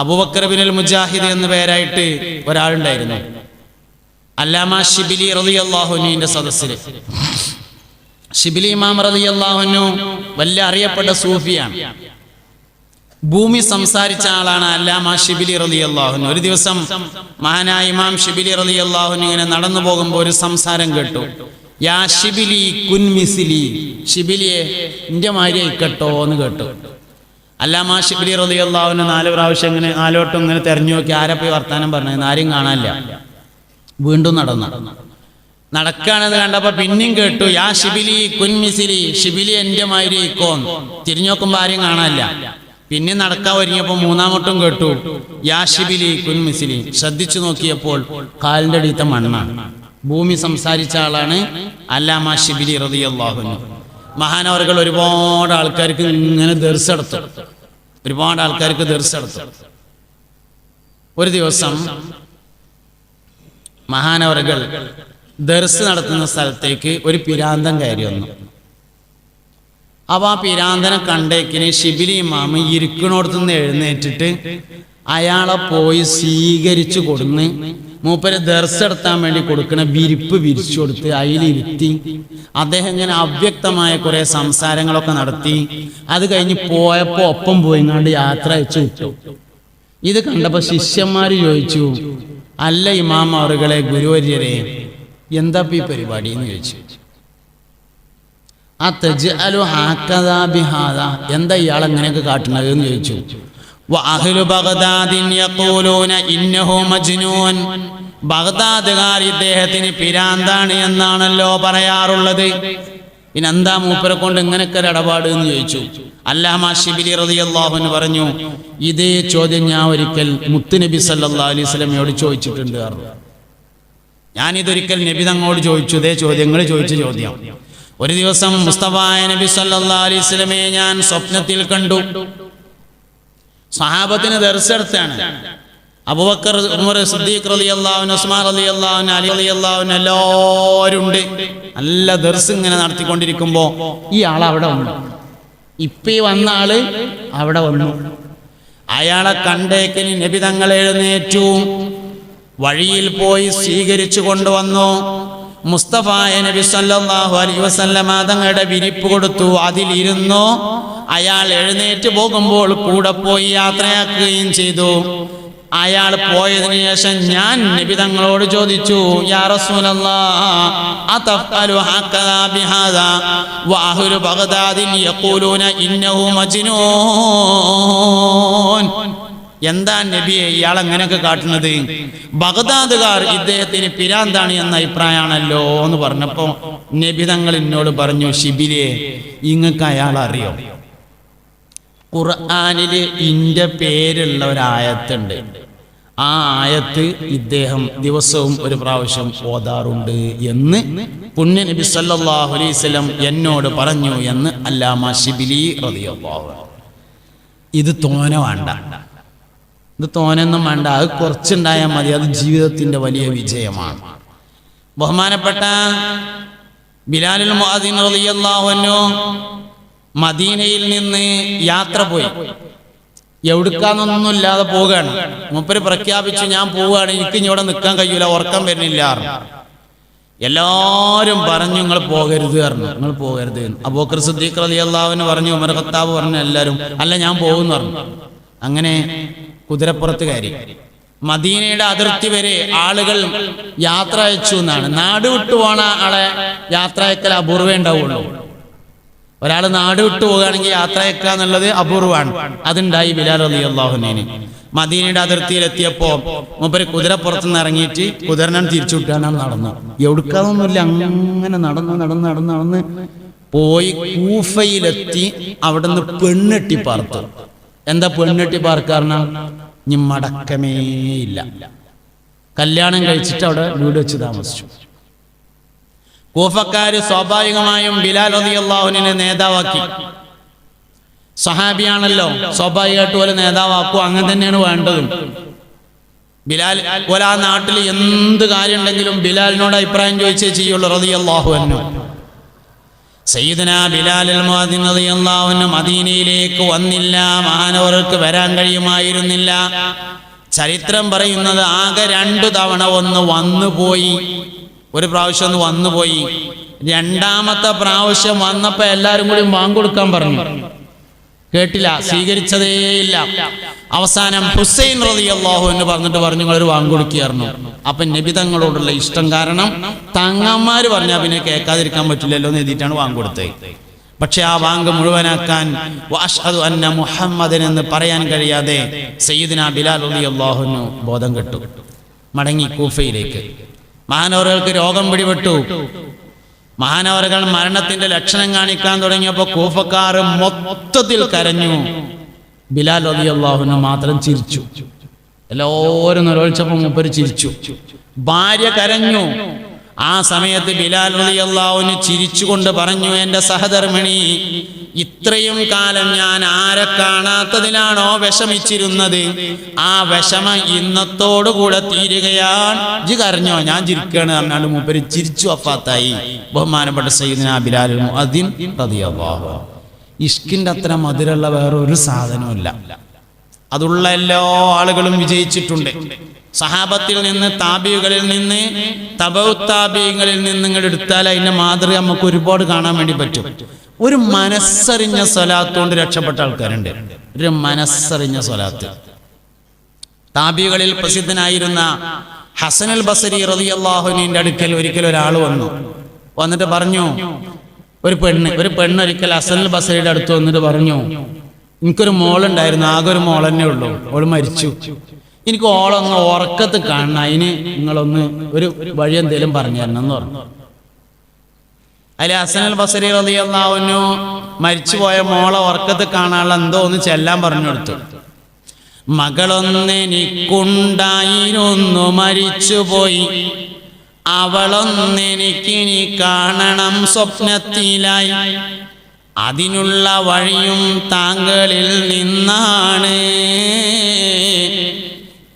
അബൂബക്കർ ബിനുൽ മുജാഹിദ് എന്ന പേരായിട്ട് ഒരാളുണ്ടായിരുന്നു. അല്ലാമ ഷിബിലി റതി അള്ളാഹുനുവിന്റെ സദസ്സിൽ ഷിബിലി ഇമാം അള്ളാഹുനു വലിയ അറിയപ്പെട്ട സൂഫിയാണ്. ഭൂമി സംസാരിച്ച ആളാണ് അല്ലാമ ഷിബിലി റതി അള്ളാഹുനു ഒരു ദിവസം മഹാനായ ഇമാം ഷിബിലി റതി അള്ളാഹുനു ഇങ്ങനെ നടന്നു പോകുമ്പോൾ ഒരു സംസാരം കേട്ടു. യാ ഷിബിലി കുൻമിസിലി ഷിബിലിയെ ഇന്റെ മാതിരി കേട്ടോ എന്ന് കേട്ടു. അല്ലാമ ഷിബിലി റളിയല്ലാഹുനു നാല് പ്രാവശ്യം ഇങ്ങനെ നാലോട്ടും ഇങ്ങനെ തെരഞ്ഞു നോക്കി ആരെ പോയി വർത്താനം പറഞ്ഞു ആരും കാണാനില്ല. വീണ്ടും നടന്നു. നടക്കാണെന്ന് കണ്ടപ്പോ പിന്നെയും കേട്ടു യാ ഷിബിലി കുൻമിസിലി ഷിബിലി എന്റെ മാതിരി കോൻ തിരിഞ്ഞു നോക്കുമ്പോ ആരും കാണാനില്ല. പിന്നെ നടക്കാൻ ഒരുങ്ങിയപ്പോ മൂന്നാമട്ടും കേട്ടു യാ ഷിബിലി കുൻമിസിലി ശ്രദ്ധിച്ചു നോക്കിയപ്പോൾ കാലിന്റെ അടിയത്തെ മണ്ണാണ്. ഭൂമി സംസാരിച്ച ആളാണ് അല്ലാമ ഷിബിലി റളിയല്ലാഹുനു മഹാനവറുകൾ ഒരുപാട് ആൾക്കാർക്ക് ഇങ്ങനെ ദർശെടുത്തു ഒരുപാട് ആൾക്കാർക്ക് ദർശെടുത്തു ഒരു ദിവസം മഹാനവറുകൾ ദർസ് നടത്തുന്ന സ്ഥലത്തേക്ക് ഒരു പിരാന്തം കയറി വന്നു. അപ്പൊ ആ പിരാന്തനെ കണ്ടേക്കിന് ശിബിലി മാമ ഇരിക്കണോടത്തുനിന്ന് എഴുന്നേറ്റിട്ട് അയാളെ പോയി സ്വീകരിച്ചു കൊടുന്ന് മൂപ്പര് ദർസ് നടത്താൻ വേണ്ടി കൊടുക്കണ വിരിപ്പ് വിരിച്ചു കൊടുത്ത് അതിലിരുത്തി അദ്ദേഹം ഇങ്ങനെ അവ്യക്തമായ കുറെ സംസാരങ്ങളൊക്കെ നടത്തി. അത് കഴിഞ്ഞ് പോയപ്പോ ഒപ്പം പോയിങ്ങാണ്ട് യാത്ര അയച്ചു വിട്ടു. ഇത് കണ്ടപ്പോ ശിഷ്യന്മാര് ചോദിച്ചു അല്ല ഇമാം ഗുരുവര്യരെ എന്താ ഈ പരിപാടി? എന്ന് ചോദിച്ചു. ആ തെജ് അലു ഹാക്കഥാ ബിഹാദ എന്താ ഇയാൾ എങ്ങനെയൊക്കെ കാട്ടുന്നത് എന്ന് ചോദിച്ചു. വഅഹ്ലു ബഗ്ദാദിൻ യഖൂലൂന ഇന്നഹു മജ്നൂൻ ബഗ്ദാദുകാർ ഇദ്ദേഹത്തിന് പിരാന്താണ് എന്നാണല്ലോ പറയാറുള്ളത്. പിന്നെ എന്താ മൂപ്പരെ കൊണ്ട് ഇങ്ങനെയൊക്കെ ഒരു ഇടപാട് എന്ന് ചോദിച്ചു. അല്ലാമ ഷിബിലി റളിയല്ലാഹുവിന് പറഞ്ഞു ഇതേ ചോദ്യം ഞാൻ ഒരിക്കൽ മുത്തുനബി സല്ലാ അലൈഹി സ്വലമയോട് ചോദിച്ചിട്ടുണ്ട് ഞാനിതൊരിക്കൽ നബി തങ്ങോട് ചോദിച്ചു ഇതേ ചോദ്യങ്ങൾ ചോദിച്ച ചോദ്യം. ഒരു ദിവസം മുസ്തഫായ നബി സല്ലാ അലൈഹി സ്വലമയെ ഞാൻ സ്വപ്നത്തിൽ കണ്ടു. സഹാബത്തിന് ദർശനത്താണ് അബുബക്കർ ഉമർ സിദ്ദീഖ് റളിയല്ലാഹു അൻഹു ഉസ്മാൻ റളിയല്ലാഹു അൻഹു അലി റളിയല്ലാഹു അൻഹു എല്ലാവരും ഉണ്ട് നല്ല ദർസ് ഇങ്ങനെ നടത്തിക്കൊണ്ടിരിക്കുമ്പോ ഈ ആൾ അവിടെ വന്നു. ഇപ്പൊ ഈ വന്ന ആൾ അവിടെ വന്നു. അയാളെ കണ്ടേക്കിന് നബി തങ്ങൾ എഴുന്നേറ്റു. വഴിയിൽ പോയി സ്വീകരിച്ചു കൊണ്ടുവന്നു. മുസ്തഫായ നബി സല്ലല്ലാഹു അലൈഹി വസല്ലമ തങ്ങളുടെ വിരിപ്പ് കൊടുത്തു. അതിലിരുന്നു. അയാൾ എഴുന്നേറ്റ് പോകുമ്പോൾ കൂടെ പോയി യാത്രയാക്കുകയും ചെയ്തു. അയാൾ പോയതിനു ശേഷം ഞാൻ നബി തങ്ങളോട് ചോദിച്ചു യാ റസൂലല്ലാഹ് ബഗ്ദാദിൻ യഖൂലൂന ഇന്നഹു മജ്നൂൻ. എന്താ നബിയെ ഇയാൾ അങ്ങനെയൊക്കെ കാട്ടുന്നത്? ബഗ്ദാദുകാർ ഇദ്ദേഹത്തിന് പിരാന്താണ് എന്ന അഭിപ്രായമാണല്ലോ എന്ന് പറഞ്ഞപ്പോ നബി തങ്ങൾ എന്നോട് പറഞ്ഞു ഷിബിലെ ഇങ്ങക്ക് അയാൾ അറിയോ? ഖുർആാനിൽ ഇന്റെ പേരുള്ള ഒരായത്തുണ്ട് ആ ആയത്ത് ഇദ്ദേഹം ദിവസവും ഒരു പ്രാവശ്യം ഓതാറുണ്ട് എന്ന് പുണ്യ നബി വസല്ലം എന്നോട് പറഞ്ഞു എന്ന് അല്ലാമ ഷിബിലി റതിയോ ഇത് തോന വേണ്ട. ഇത് തോനൊന്നും വേണ്ട. അത് കുറച്ചുണ്ടായാൽ മതി. അത് ജീവിതത്തിന്റെ വലിയ വിജയമാണ്. ബഹുമാനപ്പെട്ട ബിലാലിൽ അൻഹു മദീനയിൽ നിന്ന് യാത്ര പോയി. എവിടുക്കാന്നൊന്നുമില്ലാതെ പോവുകയാണ്. മൂപ്പര് പ്രഖ്യാപിച്ചു ഞാൻ പോവുകയാണ്. എനിക്ക് ഇവിടെ നിൽക്കാൻ കഴിയൂല. ഉറക്കം വരുന്നില്ല. എല്ലാവരും പറഞ്ഞു നിങ്ങൾ പോകരുത്. പറഞ്ഞു. നിങ്ങൾ പോകരുത്. അബൂക്കർ സിദ്ദീഖ് റലി അള്ളാഹുവിന് പറഞ്ഞു ഉമർ ഖത്താബ് പറഞ്ഞു എല്ലാവരും അല്ല ഞാൻ പോകുന്നു പറഞ്ഞു. അങ്ങനെ കുതിരപ്പുറത്ത് കയറി മദീനയുടെ അതിർത്തി വരെ ആളുകൾ യാത്ര അയച്ചു എന്നാണ്. നാട് വിട്ടു പോണ ആളെ യാത്ര അയക്കൽ അപൂർവേ ഉണ്ടാവുള്ളൂ. ഒരാൾ നാട് വിട്ടു പോകുകയാണെങ്കിൽ യാത്ര അയക്കുക എന്നുള്ളത് അപൂർവമാണ്. അതുണ്ടായി ബിലാൽ അലി അള്ളാഹുനേന് മദീനയുടെ അതിർത്തിയിൽ എത്തിയപ്പോ മൂപ്പര് കുതിരപ്പുറത്തുനിന്ന് ഇറങ്ങിയിട്ട് കുതിരനെ തിരിച്ചു വിട്ടാനാണ് നടന്നു. എവിടുക്കാന്നൊന്നുമില്ല അങ്ങനെ നടന്ന് നടന്ന് നടന്ന് നടന്ന് പോയി കൂഫയിലെത്തി അവിടുന്ന് പെണ്ണെട്ടി പാർത്തു. എന്താ പെണ്ണെട്ടി പാർക്കാറിന ഇനി മടക്കമേ ഇല്ല. കല്യാണം കഴിച്ചിട്ട് അവിടെ വീട് വെച്ച് താമസിച്ചു. കൂഫക്കാര് സ്വാഭാവികമായും ബിലാൽ റളിയല്ലാഹുവിനെ നേതാവാക്കി. സഹാബിയാണല്ലോ സ്വാഭാവികമായിട്ട് പോലെ നേതാവാക്കും അങ്ങനെ തന്നെയാണ് വേണ്ടത്. ബിലാൽ ആ നാട്ടിൽ എന്ത് കാര്യമുണ്ടെങ്കിലും ബിലാലിനോട് അഭിപ്രായം ചോദിച്ചേ ചെയ്യുള്ളൂ റളിയല്ലാഹു അൻഹു. സയ്യിദന ബിലാൽ അള്ളാഹുവിന് മദീനയിലേക്ക് വന്നില്ല മഹാനവർക്ക് വരാൻ കഴിയുമായിരുന്നില്ല. ചരിത്രം പറയുന്നത് ആകെ രണ്ടു തവണ ഒന്ന് വന്നുപോയി ഒരു പ്രാവശ്യം ഒന്ന് വന്നുപോയി രണ്ടാമത്തെ പ്രാവശ്യം വന്നപ്പോൾ എല്ലാവരും കൂടി വാങ്ങിക്കൊടുക്കാൻ പറഞ്ഞു. കേട്ടില്ല സ്വീകരിച്ചതേയില്ല അവസാനം ഹുസൈൻ റതി അള്ളാഹു എന്ന് പറഞ്ഞിട്ട് പറഞ്ഞു നിങ്ങൾ ഒരു വാങ്ങിക്കൊടുക്കുകയായിരുന്നു അപ്പൊ നബി തങ്ങളോടുള്ള ഇഷ്ടം കാരണം തങ്ങന്മാര് പറഞ്ഞാൽ പിന്നെ കേൾക്കാതിരിക്കാൻ പറ്റില്ലല്ലോ എന്ന് എഴുതിയിട്ടാണ് വാങ്ങിക്കൊടുത്തത് പക്ഷെ ആ വാങ്ക് മുഴുവനാക്കാൻ വഅഷ്ഹദു അന്ന മുഹമ്മദൻ എന്ന് പറയാൻ കഴിയാതെ സയ്യിദിന ബിലാൽ അലി അള്ളാഹുനു ബോധം കെട്ടു. മടങ്ങി കൂഫയിലേക്ക്. മഹാനവറുകൾക്ക് രോഗം പിടിപെട്ടു. മഹാനവറുകൾ മരണത്തിന്റെ ലക്ഷണം കാണിക്കാൻ തുടങ്ങിയപ്പോൾ കൂഫക്കാർ മൊത്തത്തിൽ കരഞ്ഞു. ബിലാൽ അലി അള്ളാഹുവിനെ മാത്രം ചിരിച്ചു. എല്ലാവരും നിരോത്സവം മുപ്പര് ചിരിച്ചു. ഭാര്യ കരഞ്ഞു. ആ സമയത്ത് ബിലാൽ റളിയല്ലാഹുവിന് ചിരിച്ചുകൊണ്ട് പറഞ്ഞു എന്റെ സഹധർമ്മിണി ഇത്രയും കാലം ഞാൻ ആരെ കാണാത്തതിലാണോ വിഷമിച്ചിരുന്നത്? ആ വിഷമ ഇന്നത്തോടുകൂടെ തീരുകയാണ്. ഇജ് കരഞ്ഞോ? ഞാൻ ചിരിക്കുകയാണ് പറഞ്ഞാണ്ട് മൂപ്പര് ചിരിച്ചു അപ്പാത്തായി ബഹുമാനപ്പെട്ട സൈദിന ബിലാൽ മുഅദ്ദിൻ റളിയല്ലാഹു ഇഷ്കിന്റെ അത്ര മധുരമുള്ള വേറെ ഒരു സാധനവുമില്ല. അതുള്ള എല്ലാ ആളുകളും വിജയിച്ചിട്ടുണ്ട്. സഹാബത്തിൽ നിന്ന് താബികളിൽ നിന്ന് തബൗത്താബികളിൽ നിന്ന് നിങ്ങൾ എടുത്താൽ അതിന്റെ മാതൃക നമുക്ക് ഒരുപാട് കാണാൻ വേണ്ടി പറ്റും. ഒരു മനസ്സറിഞ്ഞ സ്വലാത്തുകൊണ്ട് രക്ഷപ്പെട്ട ആൾക്കാരുണ്ട്. ഒരു മനസ്സറിഞ്ഞ സ്വലാത്ത്. താബികളിൽ പ്രസിദ്ധനായിരുന്ന ഹസനൽ ബസരി റളിയല്ലാഹുവിന്റെ അടുക്കൽ ഒരിക്കൽ ഒരാൾ വന്നു. വന്നിട്ട് പറഞ്ഞു ഒരു പെണ്ണ് ഒരു പെണ്ണ് ഒരിക്കൽ ഹസനൽ ബസരിയുടെ അടുത്ത് വന്നിട്ട് പറഞ്ഞു എനിക്കൊരു മോളുണ്ടായിരുന്നു ആകെ ഒരു മോൾ തന്നെ ഉള്ളൂ. അവൾ മരിച്ചു. എനിക്ക് ഓളൊന്ന് ഉറക്കത്ത് കാണണം. അതിന് നിങ്ങളൊന്ന് ഒരു വഴി എന്തേലും പറഞ്ഞു തരണം എന്ന് പറഞ്ഞു. അതിൽ അസനൽ ബസരി റളിയല്ലാഹുവിനു മരിച്ചുപോയ മോളെ ഉറക്കത്ത് കാണാനുള്ള എന്തോ ഒന്ന് ചെല്ലാൻ പറഞ്ഞു കൊടുത്തു. മകളൊന്നെനിക്കുണ്ടായിരുന്നു മരിച്ചുപോയി. അവളൊന്നെനിക്കിനി കാണണം സ്വപ്നത്തിലായി. അതിനുള്ള വഴിയും താങ്കളിൽ നിന്നാണ്.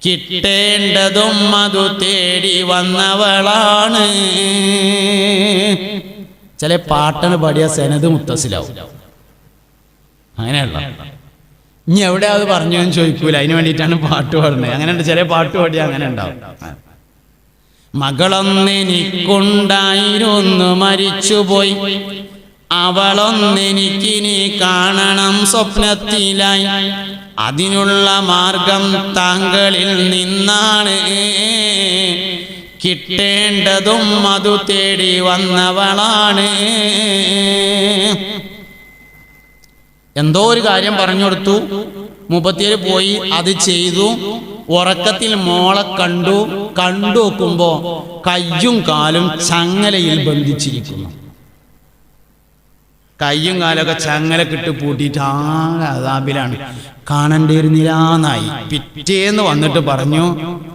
കിട്ടേണ്ടതും അതു തേടി വന്നവളാണ്. ചില പാട്ടാണ് പാടിയ സെനത് മുത്തസിലാവും അങ്ങനെയുള്ള ഇനി എവിടെ അത് പറഞ്ഞു എന്ന് ചോദിക്കൂല. അതിന് വേണ്ടിയിട്ടാണ് പാട്ട് പാടുന്നത്. അങ്ങനെ ചില പാട്ട് പാടിയാൽ അങ്ങനെ ഉണ്ടാവും. മകളൊന്നെനിക്കുണ്ടായിരുന്നു മരിച്ചുപോയി. അവളൊന്നെനിക്കിനി കാണണം സ്വപ്നത്തിലായി. അതിനുള്ള മാർഗം താങ്കളിൽ നിന്നാണ്. കിട്ടേണ്ടതും അതു തേടി വന്നവളാണ്. എന്തോ ഒരു കാര്യം പറഞ്ഞു കൊടുത്തു. മുപ്പത്തിയേഴ് പോയി അത് ചെയ്തു. ഉറക്കത്തിൽ മോളെ കണ്ടു. കണ്ടു നോക്കുമ്പോ കയ്യും കാലും ചങ്ങലയിൽ ബന്ധിച്ചിരിക്കുന്നു. കയ്യും കാലൊക്കെ ചങ്ങലക്കിട്ട് പൂട്ടിയിട്ട് ആകെ അതാബിലാണ് കാണേണ്ടി ഒരു നിരാന്നായി പിറ്റേന്ന് വന്നിട്ട് പറഞ്ഞു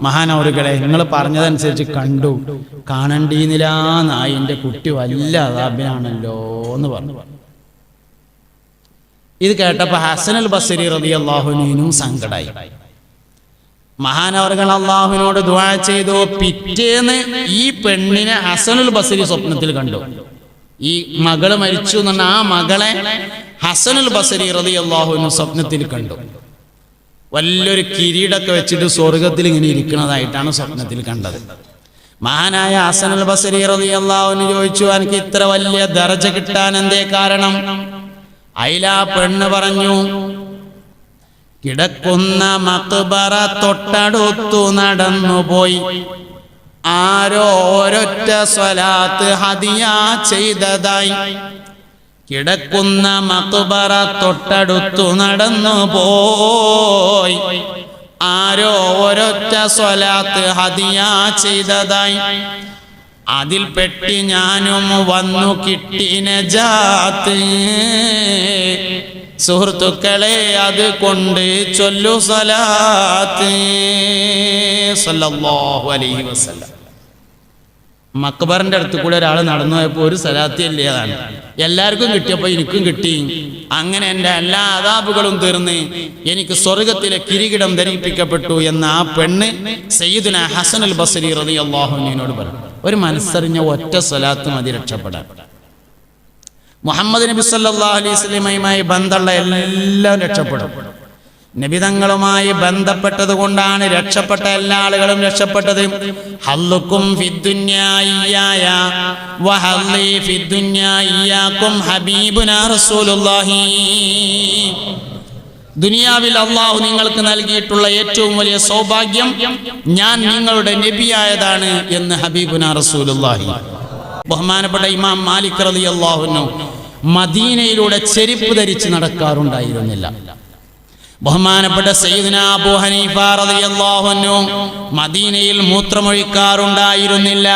മഹാനവറുകളെ നിങ്ങൾ പറഞ്ഞതനുസരിച്ച് കണ്ടു. കാണേണ്ടിയിരുന്നില്ലാന്നായി എന്റെ കുട്ടി വല്ല അതാബിലാണല്ലോ എന്ന് പറഞ്ഞു. ഇത് കേട്ടപ്പോ ഹസൻ അൽ ബസരി റബി അള്ളാഹുനും സങ്കടായി. മഹാനവർകൾ അള്ളാഹുവിനോട് ദ്വാ ചെയ്തു പിറ്റേന്ന് ഈ പെണ്ണിനെ ഹസനുൽ ബസരി സ്വപ്നത്തിൽ കണ്ടു. ഈ മകൾ മരിച്ചു എന്ന് പറഞ്ഞ ആ മകളെ ഹസനുൽ ബസരി റതി അള്ളാഹുവിന് സ്വപ്നത്തിൽ കണ്ടു. വലിയൊരു കിരീടൊക്കെ വെച്ചിട്ട് സ്വർഗത്തിൽ ഇങ്ങനെ ഇരിക്കുന്നതായിട്ടാണ് സ്വപ്നത്തിൽ കണ്ടത്. മഹാനായ ഹസനുൽ ബസരി റതി അള്ളാഹുവിന് ചോദിച്ചു എനിക്ക് ഇത്ര വലിയ ദർജ കിട്ടാൻ എന്തേ കാരണം? അയിലാ പെണ്ണ് പറഞ്ഞു കിടക്കുന്ന മക്ബറ തൊട്ടടുത്തു നടന്നുപോയി. ആരോ ഒരൊറ്റ സ്വലാത്ത് ഹദിയ ചെയ്തതായി. കിടക്കുന്ന മക്ബറ തൊട്ടടുത്തു നടന്നു പോയി. ആരോ ഒരൊറ്റ സ്വലാത്ത് ഹദിയ ചെയ്തതായി. അതിൽ പെട്ടി ഞാനും വന്നു കിട്ടി നജാത്ത് സുഹൃത്തുക്കളെ അത് കൊണ്ട് ചൊല്ലു സലാത്ത് സല്ലല്ലാഹു അലൈഹി വസല്ലം. മക്ബറിന്റെ അടുത്ത് കൂടെ ഒരാൾ നടന്നു പോയപ്പോൾ ഒരു സലാത്തി അതാണ് എല്ലാവർക്കും കിട്ടിയപ്പോൾ എനിക്കും കിട്ടി. അങ്ങനെ എന്റെ എല്ലാ അതാബുകളും തീർന്ന് എനിക്ക് സ്വർഗത്തിലെ കിരീടം ധരിപ്പിക്കപ്പെട്ടു എന്ന് ആ പെണ്ണ് സയ്യിദുന ഹസൻ അൽ ബസരി റതി അള്ളാഹുനോട് പറഞ്ഞു. ഒരു മനസ്സറിഞ്ഞ ഒറ്റ സ്വലാത്ത് മതി രക്ഷപ്പെടാൻ. മുഹമ്മദ് നബി സല്ലാ അലൈഹി വസല്ലമയുമായി ബന്ധമുള്ള എല്ലാം രക്ഷപ്പെടും. നബിതങ്ങളുമായി ബന്ധപ്പെട്ടത് കൊണ്ടാണ് രക്ഷപ്പെട്ട എല്ലാ ആളുകളും രക്ഷപ്പെട്ടത്. ഹല്ലുക്കും ദുനിയാവിൽ അള്ളാഹു നിങ്ങൾക്ക് നൽകിയിട്ടുള്ള ഏറ്റവും വലിയ സൗഭാഗ്യം ഞാൻ നിങ്ങളുടെ നബിയായതാണ് എന്ന് ഹബീബുന റസൂലുള്ളാഹി. ബഹുമാനപ്പെട്ട ഇമാം മാലിക് റളിയല്ലാഹുവിനു മദീനയിലൂടെ ചെരുപ്പ് ധരിച്ച് നടക്കാറുണ്ടായിരുന്നില്ല. ബഹുമാനപ്പെട്ട സയ്യിദ്ന അബൂ ഹനീഫ റളിയല്ലാഹു അൻഹു മദീനയിൽ മൂത്രമൊഴിക്കാറുണ്ടായിരുന്നില്ല.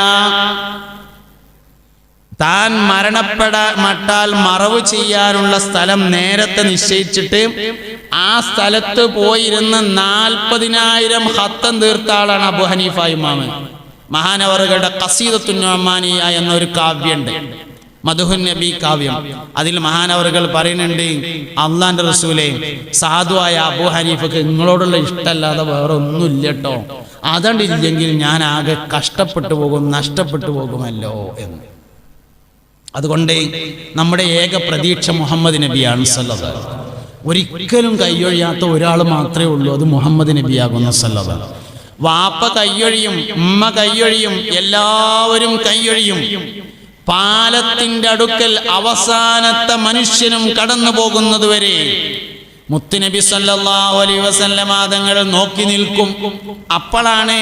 താൻ മരണപ്പെട മട്ടാൽ മറവ് ചെയ്യാനുള്ള സ്ഥലം നേരത്തെ നിശ്ചയിച്ചിട്ട് ആ സ്ഥലത്ത് പോയിരുന്ന് നാൽപ്പതിനായിരം ഹത്തം തീർത്ത ആളാണ് അബു ഹനീഫ ഇമാമ്. മഹാനവറുകളുടെ കസീദത്തുന്നമാനിയ എന്നൊരു കാവ്യുണ്ട്. മധുഹുൻ നബി കാവ്യം. അതിൽ മഹാനവറുകൾ പറയുന്നുണ്ട് അള്ളാന്റെ റസൂലെ സാധുവായ അബു ഹനീഫക്ക് നിങ്ങളോടുള്ള ഇഷ്ടമല്ലാതെ വേറെ ഒന്നുമില്ല കേട്ടോ അതണ്ടില്ലെങ്കിൽ ഞാൻ ആകെ കഷ്ടപ്പെട്ടു പോകും നഷ്ടപ്പെട്ടു പോകുമല്ലോ എന്ന്. അതുകൊണ്ട് നമ്മുടെ ഏക പ്രതീക്ഷ മുഹമ്മദ് നബിയാണ് സല്ലത് ഒരിക്കലും കൈയൊഴിയാത്ത ഒരാൾ മാത്രമേ ഉള്ളൂ അത് മുഹമ്മദ് നബിയാകുന്ന സല്ലത് വാപ്പ കൈയൊഴിയും ഉമ്മ കൈയൊഴിയും എല്ലാവരും കൈയൊഴിയും പാലത്തിന്റെ അടുക്കൽ അവസാനത്തെ മനുഷ്യനും കടന്നു പോകുന്നത് വരെ മുത്തുനബി സല്ലല്ലാഹു അലൈഹി വസല്ലമ തങ്ങൾ നോക്കി നിൽക്കും. അപ്പോഴാണ്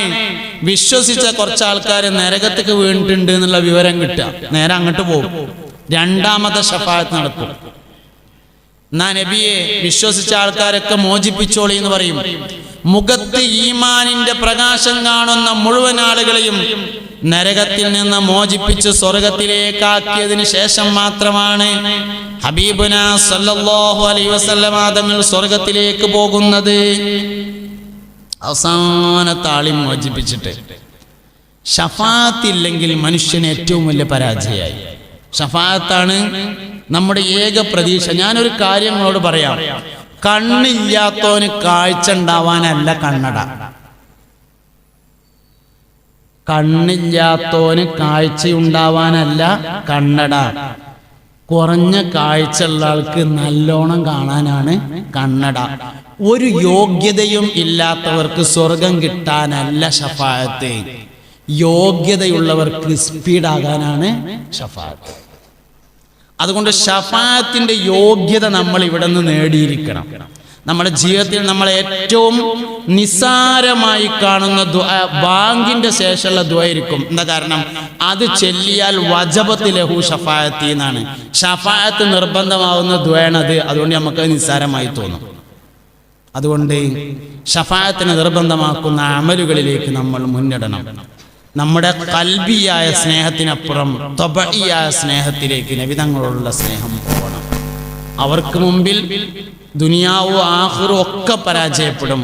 വിശ്വസിച്ച കുറച്ച് ആൾക്കാർ നരകത്തേക്ക് വീണിട്ടുണ്ട് എന്നുള്ള വിവരം കിട്ടുക. നേരെ അങ്ങോട്ട് പോകും. രണ്ടാമത്തെ ഷഫായത്ത് നടക്കും. എന്നാ നബിയെ വിശ്വസിച്ച ആൾക്കാരൊക്കെ മോചിപ്പിച്ചോളി എന്ന് പറയും. മുഖത്ത് ഈമാനിന്റെ പ്രകാശം കാണുന്ന മുഴുവൻ ആളുകളെയും നരകത്തിൽ നിന്ന് മോചിപ്പിച്ച് സ്വർഗത്തിലേക്കാക്കിയതിനു ശേഷം മാത്രമാണ് ഹബീബുന സല്ലല്ലാഹു അലൈഹി വസല്ലമ തങ്ങൾ സ്വർഗത്തിലേക്ക് പോകുന്നത്. അവസാനത്തെ ആളി മോചിപ്പിച്ചിട്ട്. ഷഫാത്തില്ലെങ്കിൽ മനുഷ്യന് ഏറ്റവും വലിയ പരാജയമായി. ഷഫാത്താണ് നമ്മുടെ ഏക പ്രതീക്ഷ. ഞാനൊരു കാര്യം നിങ്ങളോട് പറയാം. കണ്ണില്ലാത്തവന് കാഴ്ച ഉണ്ടാവാനല്ല കണ്ണട. കണ്ണില്ലാത്തവന് കാഴ്ചയുണ്ടാവാനല്ല കണ്ണട. കുറഞ്ഞ കാഴ്ചയുള്ള ആൾക്ക് നല്ലോണം കാണാനാണ് കണ്ണട. ഒരു യോഗ്യതയും ഇല്ലാത്തവർക്ക് സ്വർഗം കിട്ടാനല്ല ഷഫായത്ത് യോഗ്യതയുള്ളവർക്ക് സ്പീഡാകാനാണ് ഷഫായത്ത് അതുകൊണ്ട് ഷഫായത്തിന്റെ യോഗ്യത നമ്മൾ ഇവിടെ നിന്ന് നേടിയിരിക്കണം. നമ്മുടെ ജീവിതത്തിൽ നമ്മൾ ഏറ്റവും നിസ്സാരമായി കാണുന്ന ബാങ്കിന്റെ ശേഷമുള്ള ദ്വയായിരിക്കും എന്താ കാരണം? അത് ചെല്ലിയാൽ വജബത്ത് ലഹു ഷഫായത്തി എന്നാണ്. ഷഫായത്ത് നിർബന്ധമാവുന്ന ദ്വയാണത് അതുകൊണ്ട് നമുക്ക് നിസ്സാരമായി തോന്നും. അതുകൊണ്ട് ഷഫായത്തിനെ നിർബന്ധമാക്കുന്ന അമലുകളിലേക്ക് നമ്മൾ മുന്നിടണം. നമ്മുടെ കൽബിയായ സ്നേഹത്തിനപ്പുറം തൊബിയായ സ്നേഹത്തിലേക്ക് നബിതങ്ങളോടുള്ള സ്നേഹം പോകണം. അവർക്ക് മുമ്പിൽ ദുനിയാവും ആഹുറും ഒക്കെ പരാജയപ്പെടും.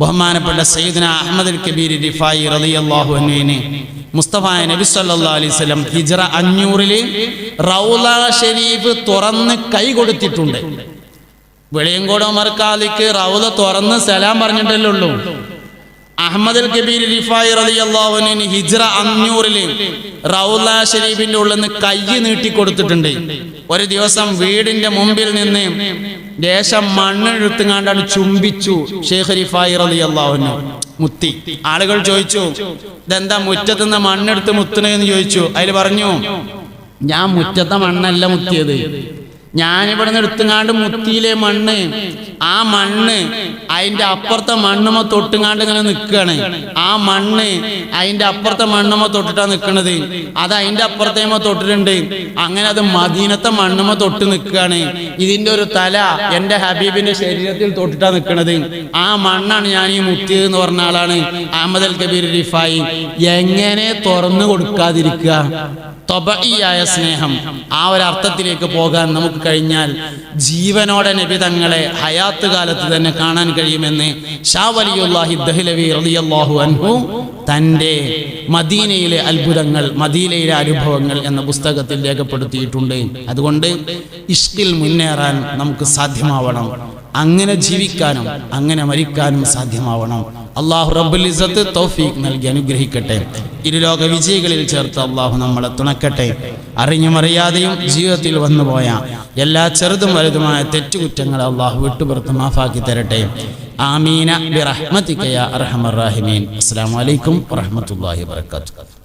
ബഹുമാനപ്പെട്ട സയ്യിദ്ന അഹമ്മദ് കബീർ റിഫായി റളിയല്ലാഹു അനുവിനെ മുസ്തഫ നബി സല്ലാ അലൈഹി വസല്ലം ഹിജ്റ അഞ്ഞൂറിൽ റൗല ഷെരീഫ് തുറന്ന് കൈ കൊടുത്തിട്ടുണ്ട്. വെളിയങ്കോട് മർക്കാലിക്ക് റൗല തുറന്ന് സലാം പറഞ്ഞിട്ടല്ലേ ഉള്ളൂ. അഹമ്മദ് കബീർ റിഫായി റളിയല്ലാഹുവിന് ഹിജ്റ അഞ്ഞൂറിൽ റൗല ഷരീഫിന്റെ ഉള്ളിൽ നിന്ന് കൈ നീട്ടി കൊടുത്തിട്ടുണ്ട്. ഒരു ദിവസം വീടിന്റെ മുമ്പിൽ നിന്ന് ദേശം മണ്ണെടുത്തുങ്ങാണ്ടാണ് ചുംബിച്ചു ഷെയ്ഖ് റിഫായി റളിയല്ലാഹുവിന് മുത്തി. ആളുകൾ ചോദിച്ചു ഇതെന്താ മുറ്റത്ത് നിന്ന് മണ്ണെടുത്ത് മുത്തണേന്ന് ചോദിച്ചു? അതിൽ പറഞ്ഞു ഞാൻ മുറ്റത്തെ മണ്ണല്ല മുത്തിയത്. ഞാനിവിടെ നിന്ന് എടുത്തുങ്ങാണ്ട് മുത്തിയിലെ മണ്ണ്. ആ മണ്ണ് അതിന്റെ അപ്പുറത്തെ മണ്ണുമ തൊട്ടുങ്ങാണ്ട് ഇങ്ങനെ നിൽക്കുകയാണ് ആ മണ്ണ് അതിന്റെ അപ്പുറത്തെ മണ്ണുമ തൊട്ടിട്ടാണ് നിൽക്കണത് അത് അതിന്റെ അപ്പുറത്തേമ തൊട്ടിട്ടുണ്ട്. അങ്ങനെ അത് മദീനത്തെ മണ്ണുമ തൊട്ട് നിൽക്കുകയാണ് ഇതിന്റെ ഒരു തല എന്റെ ഹബീബിന്റെ ശരീരത്തിൽ തൊട്ടിട്ടാണ് നിൽക്കണത് ആ മണ്ണാണ് ഞാൻ ഈ മുത്തിയത് എന്ന് പറഞ്ഞ ആളാണ്. അഹമ്മദ് അൽ കബീർ റിഫായി. എങ്ങനെ തുറന്നു കൊടുക്കാതിരിക്കുക? തൊബിയായ സ്നേഹം. ആ ഒരു അർത്ഥത്തിലേക്ക് പോകാൻ നമുക്ക് കഴിഞ്ഞാൽ ജീവനോടെ നബി തങ്ങളെ ഹയാത്ത് കാലത്ത് തന്നെ കാണാൻ കഴിയുമെന്ന് ഷാ റളിയല്ലാഹു അൻഹു തന്റെ മദീനയിലെ അത്ഭുതങ്ങൾ മദീനയിലെ അനുഭവങ്ങൾ എന്ന പുസ്തകത്തിൽ രേഖപ്പെടുത്തിയിട്ടുണ്ട്. അതുകൊണ്ട് ഇഷ്കിൽ മുന്നേറാൻ നമുക്ക് സാധ്യമാവണം. അങ്ങനെ ജീവിക്കാനും അങ്ങനെ മരിക്കാനും സാധ്യമാവണം. അള്ളാഹു റബ്ബുൽ ഇസത്ത് തൗഫീഖ് നൽകി അനുഗ്രഹിക്കട്ടെ. ഇരുലോക വിജയികളിൽ ചേർത്ത് അള്ളാഹു നമ്മളെ തുണക്കട്ടെ. അറിഞ്ഞും അറിയാതെയും ജീവിതത്തിൽ വന്നുപോയ എല്ലാ ചെറുതും വലുതുമായ തെറ്റുകുറ്റങ്ങളെ അള്ളാഹു വിട്ടുപുറത്ത് മാഫാക്കി തരട്ടെ. ആമീന ബിറഹ്മതിക യാ അർഹമർ റാഹിമീൻ. അസ്സലാമു അലൈക്കും വറഹ്മത്തുള്ളാഹി വബറകാതുഹു.